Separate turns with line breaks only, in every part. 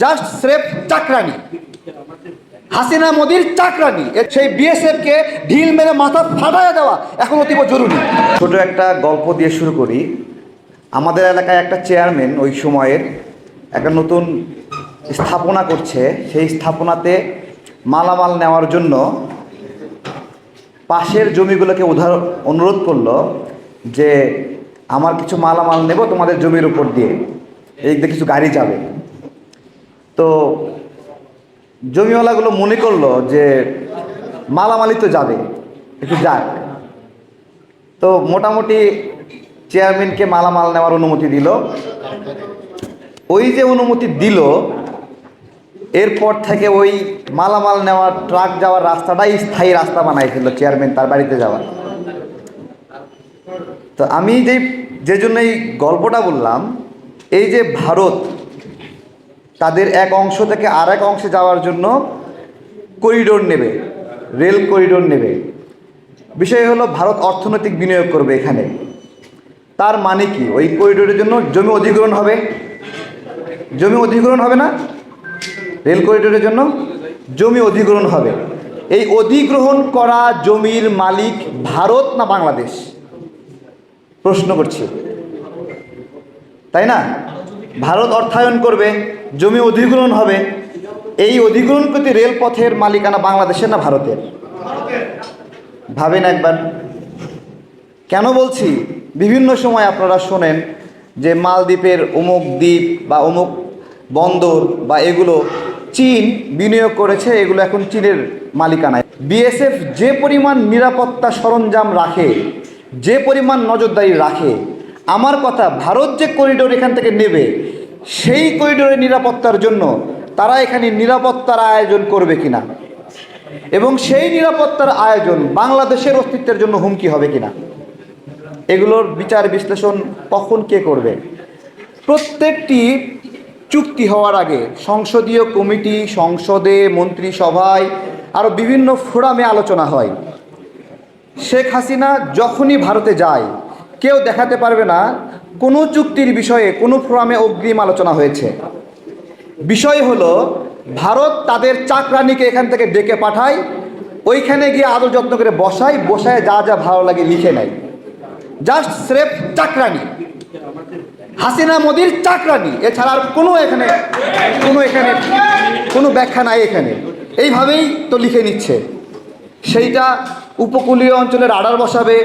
Just স্রেফ চাকরানি। হাসিনা মোদির চাকরানি। সেই বিএসএফকে ঢিল মেরে মাথা ফাটায় দেওয়া এখন অতীব জরুরি। ছোট একটা গল্প দিয়ে শুরু করি। আমাদের এলাকায় একটা চেয়ারম্যান ওই সময়ের একটা নতুন স্থাপনা করছে। সেই স্থাপনাতে মালামাল নেওয়ার জন্য পাশের জমিগুলোকে উদাহরণ অনুরোধ করল যে, আমার কিছু মালামাল নেব তোমাদের জমির উপর দিয়ে। এই কিছু গাড়ি যাবে। তো জমিওয়ালাগুলো মনে করল যে মালামালি তো যাবে, একটু যাক। তো মোটামুটি চেয়ারম্যানকে মালামাল নেওয়ার অনুমতি দিল। ওই যে অনুমতি দিল, এরপর থেকে ওই মালামাল নেওয়ার ট্রাক যাওয়ার রাস্তাটাই স্থায়ী রাস্তা বানাই চেয়ারম্যান তার বাড়িতে যাওয়ার। তো আমি যেই যে জন্য এই গল্পটা বললাম, এই যে ভারত তাদের এক অংশ থেকে আর এক অংশে যাওয়ার জন্য করিডোর নেবে, রেল করিডোর নেবে। বিষয় হলো ভারত অর্থনৈতিক বিনিয়োগ করবে এখানে। তার মানে কি? ওই করিডোরের জন্য জমি অধিগ্রহণ হবে। জমি অধিগ্রহণ হবে না? রেল করিডোরের জন্য জমি অধিগ্রহণ হবে। এই অধিগ্রহণ করা জমির মালিক ভারত না বাংলাদেশ? প্রশ্ন করছি। তাই না? ভারত অর্থায়ন করবে। জমি অধিগ্রহণ হবে। এই অধিগ্রহণ অধিগ্রহণকৃত রেলপথের মালিকানা বাংলাদেশের না ভারতের? ভাবেন একবার। কেন বলছি? বিভিন্ন সময় আপনারা শোনেন যে মালদ্বীপের অমুক দ্বীপ বা অমুক বন্দর বা এগুলো চীন বিনিয়োগ করেছে, এগুলো এখন চীনের মালিকানায়। বিএসএফ যে পরিমাণ নিরাপত্তা সরঞ্জাম রাখে, যে পরিমাণ নজরদারি রাখে, আমার কথা ভারত যে করিডোর এখান থেকে নেবে সেই করিডোরের নিরাপত্তার জন্য তারা এখানে নিরাপত্তার আয়োজন করবে কিনা? এবং সেই নিরাপত্তার আয়োজন বাংলাদেশের অস্তিত্বের জন্য হুমকি হবে কিনা? এগুলোর বিচার বিশ্লেষণ কখন কে করবে? প্রত্যেকটি চুক্তি হওয়ার আগে সংসদীয় কমিটি, সংসদে, মন্ত্রিসভায় আরও বিভিন্ন ফোরামে আলোচনা হয়। শেখ হাসিনা যখনই ভারতে যায়, কেউ দেখাতে পারবে না কোনো চুক্তির বিষয়ে কোনো ফোরামে অগ্রিম আলোচনা হয়েছে। বিষয় হলো, ভারত তাদের চাকরানিকে এখান থেকে ডেকে পাঠায়, ওইখানে গিয়ে আদর যত্ন করে বসায় বসায় যা যা ভালো লাগে লিখে নেয়। জাস্ট স্রেফ চাকরানি হাসিনা মোদির চাকরানি এছাড়া আর কোনো এখানে কোনো এখানে, কোনো ব্যাখ্যা নাই এখানে। এইভাবেই তো লিখে নিচ্ছে। সেইটা উপকূলীয় অঞ্চলের আড়ার বসাবে,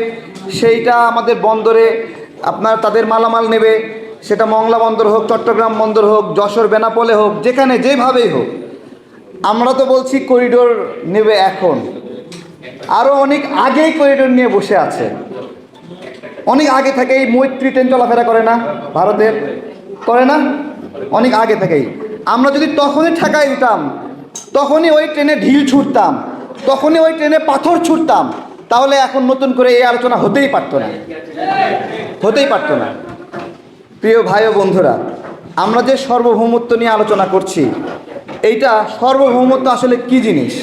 সেইটা আমাদের বন্দরে আপনার তাদের মালামাল নেবে, সেটা মংলা বন্দর হোক, চট্টগ্রাম বন্দর হোক, যশোর, বেনাপোলে হোক, যেখানে যেভাবেই হোক। আমরা তো বলছি করিডোর নেবে এখন। আরও অনেক আগেই করিডোর নিয়ে বসে আছে। অনেক আগে থেকেই মৈত্রী ট্রেন চলাফেরা করে না ভারতের? করে না? অনেক আগে থেকেই। আমরা যদি তখনই ঠেকাই দিতাম তখনই ওই ট্রেনে ঢিল ছুটতাম, তখনই ওই ট্রেনে পাথর ছুটতাম, তাহলে এখন নতুন করে এই আলোচনা হতেই পারতো না। হতেই পারতো না। প্রিয় ভাই ও বন্ধুরা, আমরা যে সার্বভৌমত্ব নিয়ে আলোচনা করছি, এইটা সার্বভৌমত্ব আসলে কি জিনিস?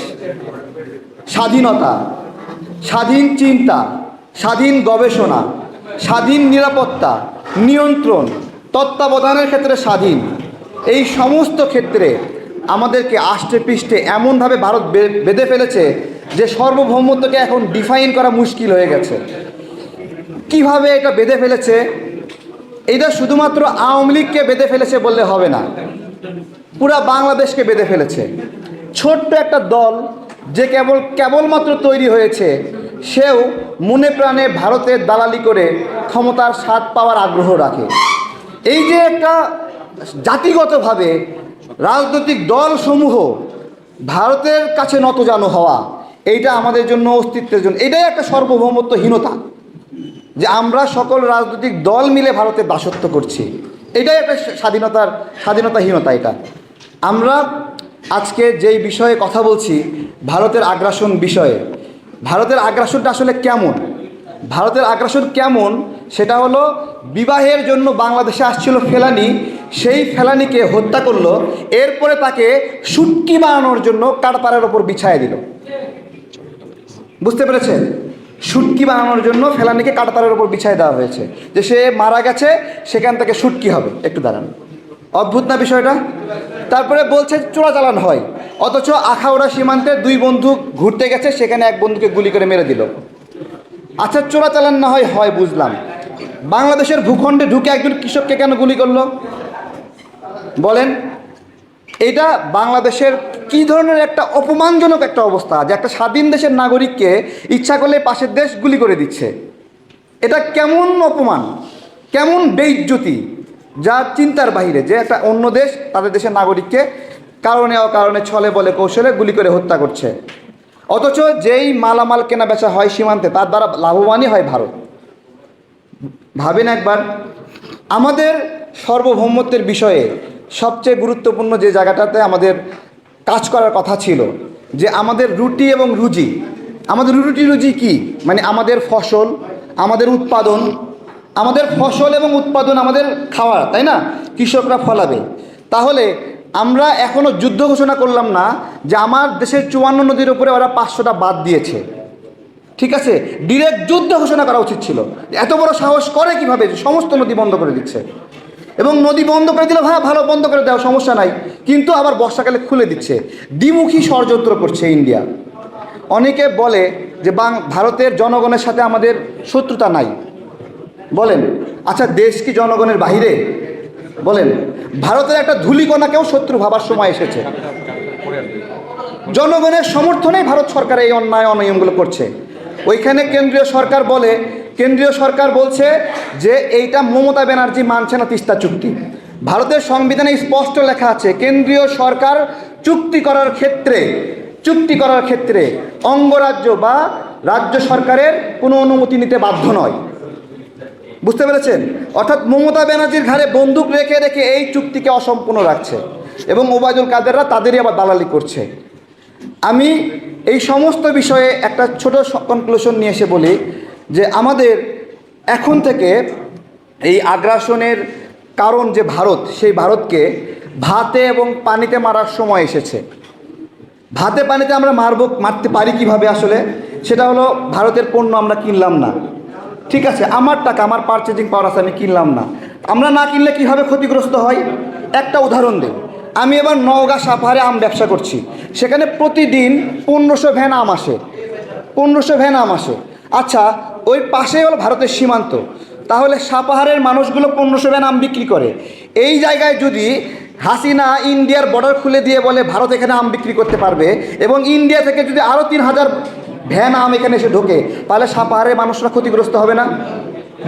স্বাধীনতা, স্বাধীন চিন্তা, স্বাধীন গবেষণা, স্বাধীন নিরাপত্তা, নিয়ন্ত্রণ, তত্ত্বাবধানের ক্ষেত্রে স্বাধীন। এই সমস্ত ক্ষেত্রে আমাদেরকে আষ্টে পৃষ্ঠে এমনভাবে ভারত বেঁধে ফেলেছে যে সার্বভৌমত্বকে এখন ডিফাইন করা মুশকিল হয়ে গেছে। কীভাবে এটা বেঁধে ফেলেছে? এটা শুধুমাত্র আওয়ামী লীগকে বেঁধে ফেলেছে বললে হবে না। পুরা বাংলাদেশকে বেঁধে ফেলেছে। ছোট্ট একটা দল যে কেবল, কেবলমাত্র তৈরি হয়েছে, সেও মনে প্রাণে ভারতের দালালি করে ক্ষমতার স্বাদ পাওয়ার আগ্রহ রাখে। এই যে একটা জাতিগতভাবে রাজনৈতিক দলসমূহ ভারতের কাছে নতজানু হওয়া, এইটা আমাদের জন্য অস্তিত্বের জন্য, এটাই একটা সার্বভৌমত্বহীনতা। যে আমরা সকল রাজনৈতিক দল মিলে ভারতে দাসত্ব করছি। এটাই একটা স্বাধীনতার, স্বাধীনতাহীনতা এটা। আমরা আজকে যেই বিষয়ে কথা বলছি, ভারতের আগ্রাসন বিষয়ে, ভারতের আগ্রাসনটা আসলে কেমন? ভারতের আগ্রাসন কেমন? সেটা হলো বিবাহের জন্য বাংলাদেশে আসছিল ফেলানি, সেই ফেলানিকে হত্যা করল, এরপরে তাকে সুটকি বানানোর জন্য কাঠপাড়ের ওপর বিছায় দিল। বুঝতে পেরেছেন? শুটকি বানানোর জন্য ফেলানিকে কাটাতারের উপর বিছায় দেওয়া হয়েছে। যে সে মারা গেছে, সেখান থেকে শুটকি হবে। একটু দাঁড়ান। অদ্ভুত না বিষয়টা? তারপরে বলছে চোরাচালান হয়। অথচ আখাউড়া সীমান্তে দুই বন্ধু ঘুরতে গেছে, সেখানে এক বন্ধুকে গুলি করে মেরে দিল। আচ্ছা চোরাচালান না হয় হয় বুঝলাম। বাংলাদেশের ভূখণ্ডে ঢুকে একজন কৃষককে কেন গুলি করল? বলেন এটা বাংলাদেশের কি ধরনের একটা অপমানজনক একটা অবস্থা যে একটা স্বাধীন দেশের নাগরিককে ইচ্ছা করলে পাশের দেশ গুলি করে দিচ্ছে? এটা কেমন অপমান? কেমন বেইজ্জতি? যা চিন্তার বাহিরে যে একটা অন্য দেশ তাদের দেশের নাগরিককে কারণে অকারণে ছলে বলে কৌশলে গুলি করে হত্যা করছে। অথচ যেই মালামাল কেনা বেচা হয় সীমান্তে, তার দ্বারা লাভবানই হয় ভারত। ভাবেন একবার, আমাদের সার্বভৌমত্বের বিষয়ে সবচেয়ে গুরুত্বপূর্ণ যে জায়গাটাতে আমাদের কাজ করার কথা ছিল যে আমাদের রুটি এবং রুজি, আমাদের রুটি রুজি কি? মানে আমাদের ফসল, আমাদের উৎপাদন, আমাদের ফসল এবং উৎপাদন আমাদের খাওয়ার, তাই না? কৃষকরা ফলাবে। তাহলে আমরা এখনও যুদ্ধ ঘোষণা করলাম না যে আমার দেশের চুয়ান্ন নদীর উপরে ওরা পাঁচশোটা বাদ দিয়েছে। ঠিক আছে? ডিরেক্ট যুদ্ধ ঘোষণা করা উচিত ছিল। এত বড় সাহস করে কীভাবে? সমস্ত নদী বন্ধ করে দিচ্ছে। এবং নদী বন্ধ করে দিলে ভাই ভালো বন্ধ করে দেওয়া সমস্যা নাই। কিন্তু আবার বর্ষাকালে খুলে দিচ্ছে। দ্বিমুখী ষড়যন্ত্র করছে ইন্ডিয়া। অনেকে বলে যে বাং, ভারতের জনগণের সাথে আমাদের শত্রুতা নাই। বলেন আচ্ছা দেশ কি জনগণের বাহিরে? বলেন, ভারতের একটা ধূলিকণাকেও শত্রু ভাবার সময় এসেছে। জনগণের সমর্থনেই ভারত সরকার এই অন্যায় অনিয়মগুলো করছে। ওইখানে কেন্দ্রীয় সরকার বলে, কেন্দ্রীয় সরকার বলছে যে এইটা মমতা ব্যানার্জি মানছে না তিস্তা চুক্তি। ভারতের সংবিধানে স্পষ্ট লেখা আছে, কেন্দ্রীয় সরকার চুক্তি করার ক্ষেত্রে, চুক্তি করার ক্ষেত্রে অঙ্গরাজ্য বা রাজ্য সরকারের কোনো অনুমতি নিতে বাধ্য নয়। বুঝতে পেরেছেন? অর্থাৎ মমতা ব্যানার্জির ঘাড়ে বন্দুক রেখে রেখে এই চুক্তিকে অসম্পূর্ণ রাখছে এবং ওবায়দুল কাদেররা তাদেরই আবার দালালি করছে। আমি এই সমস্ত বিষয়ে একটা ছোট কনক্লুশন নিয়ে এসে বলি যে আমাদের এখন থেকে এই আগ্রাসনের কারণ যে ভারত, সেই ভারতকে ভাতে এবং পানিতে মারার সময় এসেছে। ভাতে, পানিতে আমরা মারব, মারতে পারি কীভাবে আসলে? সেটা হলো ভারতের পণ্য আমরা কিনলাম না। ঠিক আছে, আমার টাকা, আমার পারচেজিং পাওয়ার আছে, আমি কিনলাম না। আমরা না কিনলে কীভাবে ক্ষতিগ্রস্ত হয়? একটা উদাহরণ দিই। আমি এবার নওগাঁ সাপাহারে আম ব্যবসা করছি। সেখানে প্রতিদিন পনেরোশো ভ্যান আম আসে। পনেরোশো ভ্যান আম আসে। আচ্ছা ওই পাশে হলো ভারতের সীমান্ত। তাহলে সাপাহারের মানুষগুলো পণ্য সেবা আম বিক্রি করে। এই জায়গায় যদি হাসিনা ইন্ডিয়ার বর্ডার খুলে দিয়ে বলে ভারত এখানে আম বিক্রি করতে পারবে এবং ইন্ডিয়া থেকে যদি আরও তিন হাজার ভ্যান আম এখানে এসে ঢোকে, তাহলে সাপাহারের মানুষরা ক্ষতিগ্রস্ত হবে না?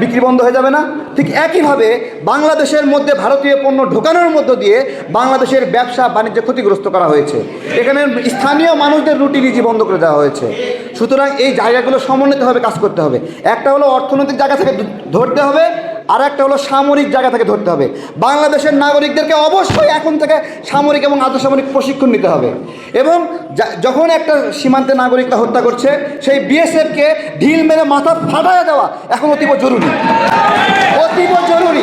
বিক্রি বন্ধ হয়ে যাবে না। ঠিক একইভাবে বাংলাদেশের মধ্যে ভারতীয় পণ্য ঢোকানোর মধ্য দিয়ে বাংলাদেশের ব্যবসা বাণিজ্য ক্ষতিগ্রস্ত করা হয়েছে। এখানে স্থানীয় মানুষদের রুটি রুজি বন্ধ করে দেওয়া হয়েছে। সুতরাং এই জায়গাগুলো সমন্বিতভাবে কাজ করতে হবে। একটা হলো অর্থনৈতিক জায়গা থেকে ধরতে হবে। আর একটা হলো সামরিক জায়গা থেকে ধরতে হবে। বাংলাদেশের নাগরিকদেরকে অবশ্যই এখন থেকে সামরিক এবং আধসামরিক প্রশিক্ষণ নিতে হবে। এবং যখন একটা সীমান্তে নাগরিকটা হত্যা করছে, সেই বিএসএফকে ঢিল মেরে মাথা ফাটাইয়া দেওয়া এখন অতীব জরুরি। অতীব জরুরি।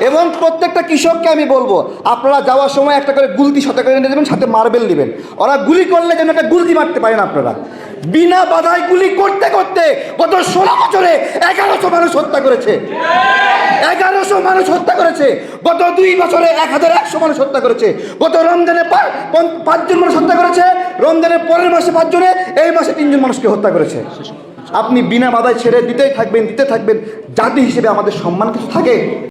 এবং প্রত্যেকটা কৃষককে আমি বলব, আপনারা যাওয়ার সময় একটা করে গুলতি সাথে করে নিয়ে দেবেন সাথে মার্বেল নেবেন। ওরা গুলি করলে যেন একটা গুলতি মারতে পারেন আপনারা। বিনা বাধায় গুলি করতে করতে গত ষোলো বছরে এগারোশো মানুষ হত্যা করেছে। এগারোশো মানুষ হত্যা করেছে। গত দুই বছরে এক হাজার একশো মানুষ হত্যা করেছে। গত রমজানে পাঁচজন মানুষ হত্যা করেছে। রমজানের পরের মাসে পাঁচজনে, এই মাসে তিনজন মানুষকে হত্যা করেছে। আপনি বিনা বাধায় ছেড়ে দিতেই থাকবেন, দিতে থাকবেন। জাতি হিসেবে আমাদের সম্মান কিছু থাকে?